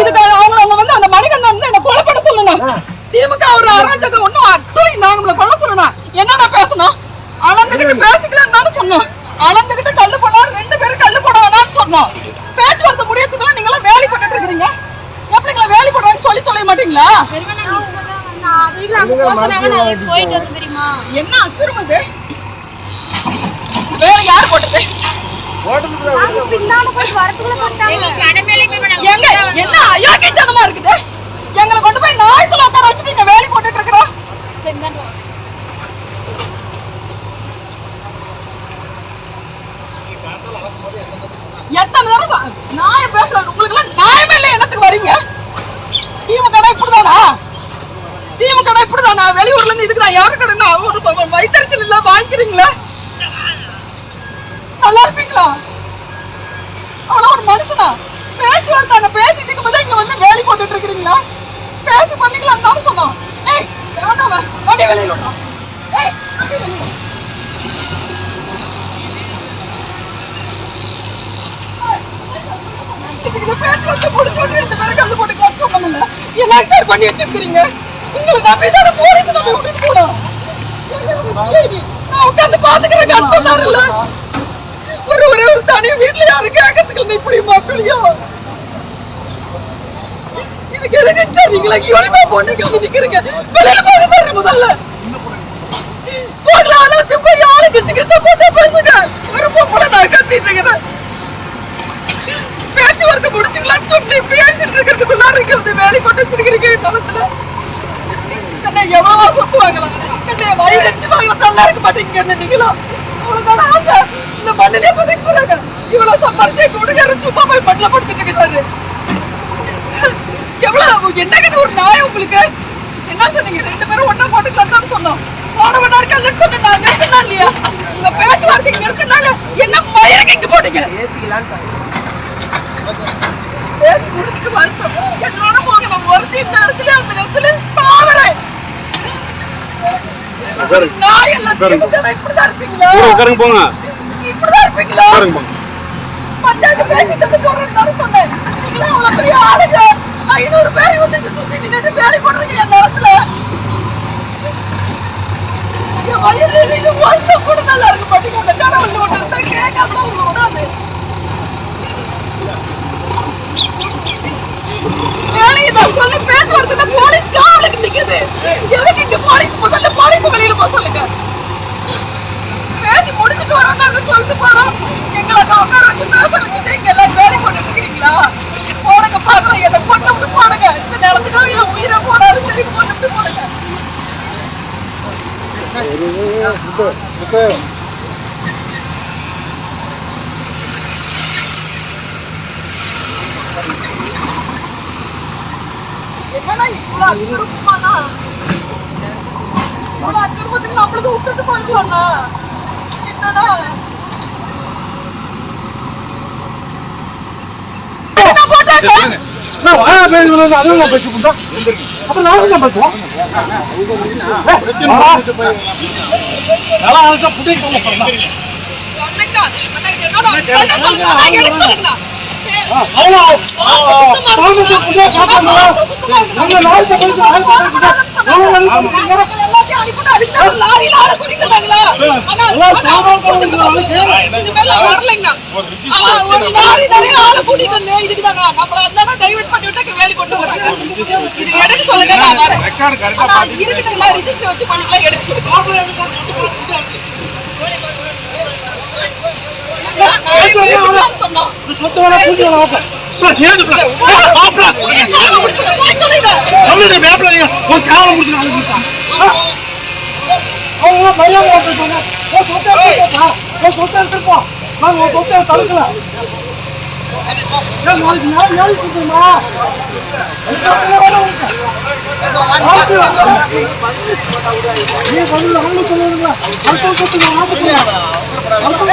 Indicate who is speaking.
Speaker 1: இதுக்கு அவங்க அவங்க வந்து அந்த மணிகண்டன் வந்து என்ன கொலை பண்ண சொல்லுங்க திமுக ஒரு அராஜகம் ஒண்ணும் அட்டுளி நாங்கள கொலை சொல்லணும் என்னடா பேசணும்? அளந்துகிட்டு பேசிக்கலாம்னு தானே சொன்னோம். அளந்துகிட்டு கல்லு போடலாம் ரெண்டு பேரும் கல்லு போட வேணாம்னு சொன்னோம். பேச்சுவார்த்தை முடியறதுக்குள்ள நீங்க எல்லாம் வேலி போட்டுட்டு இருக்கீங்க எப்படிங்களா வேலி போடுவான்னு சொல்லி தொலைய மாட்டீங்களா?
Speaker 2: நான்
Speaker 1: என்ன அக்கிரமம் இது? வேற யார் போட்டது?
Speaker 2: பின்னால போய் வரத்துக்குள்ள போட்டாங்க.
Speaker 1: எப்படிதான் நான் இப்படிதானா வெளியூர்ல இருந்து இதுக்கு நான் யாரு கடனா ஒரு வைத்தறிச்சல் இல்ல வாங்கிக்கிறீங்களா நல்லா இருப்பீங்களா அவ்வளவு ஒரு மனுஷனா பேச்சுவார்த்தை அங்க பேசிட்டு போதே இங்க வந்து வேலி போட்டுட்டு இருக்கிறீங்களா பேசி பண்ணிக்கலாம் தான் சொன்னோம் ஏய் எவன்டா வண்டி வெளியில விடுறான் ஏய் வண்டி வெளியில ரெண்டு பேரும் வந்து போட்டு கேட்டு சொன்னோம்ல என்ன சார் பண்ணி வச்சிருக்கிறீங்க உங்களை நம்பி தானே போலீஸ் நம்ம விட்டுட்டு போனோம் நான் உட்காந்து பாத்துக்கிறேன் சொன்னாருல்ல. ஒரு ஒரே ஒரு தனி வீட்டுல யாரும் கேட்கறதுக்கு இல்லை இப்படி மக்களையோ இதுக்கு எதுக்கு சார் நீங்களா யூனிஃபார்ம் போட்டு வந்து நிக்கிறீங்க. வெளியில போக சார் முதல்ல. போகலாம் ஆனா போய் ஆளுக்கு சிகிச்சை போட்டு பேசுங்க. ஒரு பொம்பளை நான் கத்திட்டு இருக்கிறேன். பேச்சுவார்த்தை முடிச்சுக்கலாம்னு சொல்லி பேசிட்டு இருக்கிறதுக்குள்ளார இருக்கிறது வேலை போட்டு வச்சிருக்கிறீங்க தளத்துல என்ன எவ்வளவா சுத்துவாங்களா என்ன வயிறு அடிச்சு வாங்கலாம் நல்லா இருக்க மாட்டீங்க என்ன நீங்களும் அவ்வளவுதான ஆசை? இந்த மண்ணிலே பதுக்கி போறாங்க இவ்வளவு சம்பாரிச்சு கொடுக்காரு சும்மா போய் மண்ணில படுத்துட்டு இருக்கிறாரு எவ்வளவு கிட்ட ஒரு நாய் உங்களுக்கு? என்ன சொன்னீங்க? ரெண்டு பேரும் ஒன்னா போட்டுக்கலாம்னு சொன்னோம். போனவனா இருக்கல சொன்னா நிறுத்தினா இல்லையா? உங்க பேச்சுவார்த்தைக்கு நிறுத்தினால என்ன மயிரை இங்க போட்டீங்க? பேசி முடிச்சுட்டு வரட்டும். என்னோட போங்க. நான் ஒருத்தி இந்த இடத்துல அந்த இடத்துல சாவறேன் நாய் எல்லாம் திமுக இப்படிதான் இருப்பீங்களா
Speaker 3: உட்காருங்க போங்க. உட்காருங்க போங்க.
Speaker 1: பஞ்சாயத்து போறேன்னு தானே சொன்னேன். நீங்களாம் அவ்வளவு பெரிய ஆளுங்க? ஐநூறு பேரை வந்து இங்க சுத்தி நின்னுட்டு வேலை பண்றீங்க என் நேரத்துல என் வயிறு இது ஒன்றும் கூட நல்லா இருக்க மாட்டீங்க அந்த கடவுள் ஒன்று இருந்தா கேட்காம உங்களுக்கு விடாது வேலையை நான் சொல்லி பேச்சுவார்த்தை போலீஸ் காவலுக்கு நிக்குது எதுக்கு இங்க போலீஸ் முதல்ல போலீஸ் வெளியில போக சொல்லுங்க பேசி முடிச்சிட்டு வரோம் நாங்க சொல்லிட்டு போறோம் எங்களை அங்க உட்கார வச்சு பேச வச்சுட்டு இங்க எல்லாம் வேலை பண்ணிட்டு இருக்கீங்களா போடுங்க பாக்கலாம் எதை கொண்டு போடுங்க இந்த நிலத்துக்கு என் உயிரை போனாலும் சரி கொண்டு போடுங்க என்னன்னா இவ்வளவு அக்கிரமமானா இவ்வளவு அக்கிரமத்துக்கு நம்மளுக்கு விட்டுட்டு போயிடுவாங்க என்னடா என்ன போட்டாங்க
Speaker 3: நான் வாயா பேசுறது அதுவும் நான் பேசி கொடுத்தா அப்புறம் நான் தான் பேசுவோம் நல்லா அழைச்சா?
Speaker 1: அண்ணா,
Speaker 3: எல்லாம்
Speaker 1: அண்ணா,
Speaker 3: சாமான் கொண்டு
Speaker 1: இது மேல வரலைங்கண்ணா. அவன் ஒரு லாரி நிறைய ஆளை கூட்டிட்டு வந்து இதுக்குதாண்ணா, நம்மள அந்தாண்ட divert பண்ணி விட்டு இங்க வேலி போட்டு வர்றாங்க. இது எடுக்க சொல்லுங்க, நான் வரேன். அண்ணா, இருக்குதுங்களா? register வச்சு பண்ணிக்கலாம், எடுக்க சொல்லுங்க. நான் எடுக்கலாம்னு சொன்னோம்.
Speaker 3: சொத்து வேணா பூஜை மேப்பிள ஒரு காலம் முடிச்சு நாளைக்கு மரியாதை வாங்கிட்டாங்க ஒரு சொத்தை எடுத்துப்பா ஒரு சொத்தை எடுத்துப்போம் நாங்க ஒரு சொத்தை தடுக்கல நாளைக்கு கொடுத்துருமா நீ பதில் அடுத்த அடுத்த